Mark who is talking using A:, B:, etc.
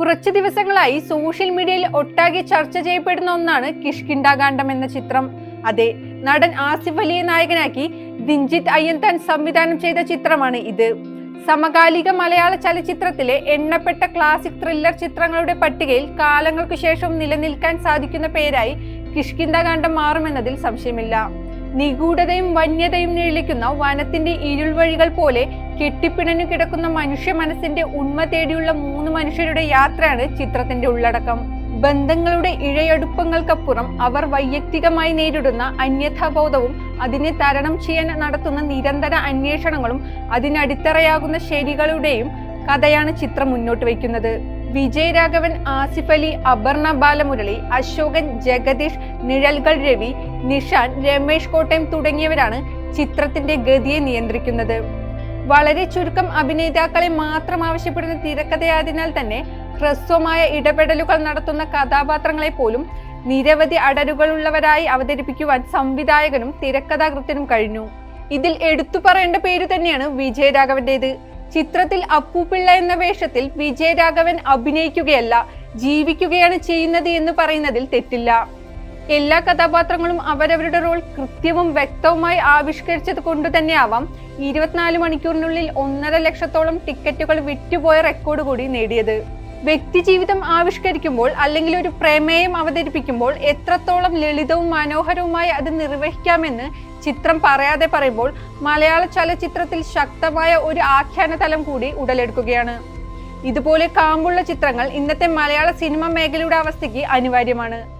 A: കുറച്ച് ദിവസങ്ങളായി സോഷ്യൽ മീഡിയയിൽ ഒട്ടാകെ ചർച്ച ചെയ്യപ്പെടുന്ന ഒന്നാണ് കിഷ്കിണ്ടാകാന്ഡം എന്ന ചിത്രം. അതെ നടൻ ആസിഫ് അലിയെ നായകനാക്കി ദിഞ്ജിത് അയ്യന്താൻ സംവിധാനം ചെയ്ത ചിത്രമാണ് ഇത്. സമകാലിക മലയാള ചലച്ചിത്രത്തിലെ എണ്ണപ്പെട്ട ക്ലാസിക് ത്രില്ലർ ചിത്രങ്ങളുടെ പട്ടികയിൽ കാലങ്ങൾക്കു ശേഷം നിലനിൽക്കാൻ സാധിക്കുന്ന പേരായി കിഷ്കിന്ദകാന്ഡം മാറുമെന്നതിൽ സംശയമില്ല. നിഗൂഢതയും വന്യതയും നിഴലിക്കുന്ന വനത്തിന്റെ ഇരുൾവഴികൾ പോലെ കെട്ടിപ്പിണഞ്ഞു കിടക്കുന്ന മനുഷ്യ മനസ്സിന്റെ ഉണ്മ തേടിയുള്ള മൂന്ന് മനുഷ്യരുടെ യാത്രയാണ് ചിത്രത്തിന്റെ ഉള്ളടക്കം. ബന്ധങ്ങളുടെ ഇഴയടുപ്പങ്ങൾക്കപ്പുറം അവർ വൈയക്തികമായി നേരിടുന്ന അന്യഥാബോധവും അതിനെ തരണം ചെയ്യാൻ നടത്തുന്ന നിരന്തര അന്വേഷണങ്ങളും അതിനടിത്തറയാകുന്ന ശരികളുടെയും കഥയാണ് ചിത്രം മുന്നോട്ട് വയ്ക്കുന്നത്. വിജയ് രാഘവൻ ആസിഫ് അലി അപർണ ബാലമുരളി അശോകൻ ജഗദീഷ് നിഴൽകൾ രവി നിഷാൻ രമേഷ് കോട്ടയം തുടങ്ങിയവരാണ് ചിത്രത്തിന്റെ ഗതിയെ നിയന്ത്രിക്കുന്നത്. വളരെ ചുരുക്കം അഭിനേതാക്കളെ മാത്രം ആവശ്യപ്പെടുന്ന തിരക്കഥയായതിനാൽ തന്നെ ഹ്രസ്വമായ ഇടപെടലുകൾ നടത്തുന്ന കഥാപാത്രങ്ങളെ പോലും നിരവധി അടരുകളുള്ളവരായി അവതരിപ്പിക്കുവാൻ സംവിധായകനും തിരക്കഥാകൃത്തിനും കഴിഞ്ഞു. ഇതിൽ എടുത്തു പറയേണ്ട പേര് തന്നെയാണ് വിജയരാഘവന്റേത്. ചിത്രത്തിൽ അപ്പൂപിള്ള എന്ന വേഷത്തിൽ വിജയരാഘവൻ അഭിനയിക്കുകയല്ല ജീവിക്കുകയാണ് ചെയ്യുന്നത് എന്ന് പറയുന്നതിൽ തെറ്റില്ല. എല്ലാ കഥാപാത്രങ്ങളും അവരവരുടെ റോൾ കൃത്യവും വ്യക്തവുമായി ആവിഷ്കരിച്ചത് കൊണ്ട് തന്നെയാവാം. ഇരുപത്തിനാല് മണിക്കൂറിനുള്ളിൽ ഒന്നര ലക്ഷത്തോളം ടിക്കറ്റുകൾ വിറ്റുപോയ റെക്കോർഡ് കൂടി നേടിയത്. വ്യക്തിജീവിതം ആവിഷ്കരിക്കുമ്പോൾ അല്ലെങ്കിൽ ഒരു പ്രമേയം അവതരിപ്പിക്കുമ്പോൾ എത്രത്തോളം ലളിതവും മനോഹരവുമായി അത് നിർവഹിക്കാമെന്ന് ചിത്രം പറയാതെ പറയുമ്പോൾ മലയാള ചലച്ചിത്രത്തിൽ ശക്തമായ ഒരു ആഖ്യാന തലം കൂടി ഉടലെടുക്കുകയാണ്. ഇതുപോലെ കാമ്പുള്ള ചിത്രങ്ങൾ ഇന്നത്തെ മലയാള സിനിമ മേഖലയുടെ അവസ്ഥയ്ക്ക് അനിവാര്യമാണ്.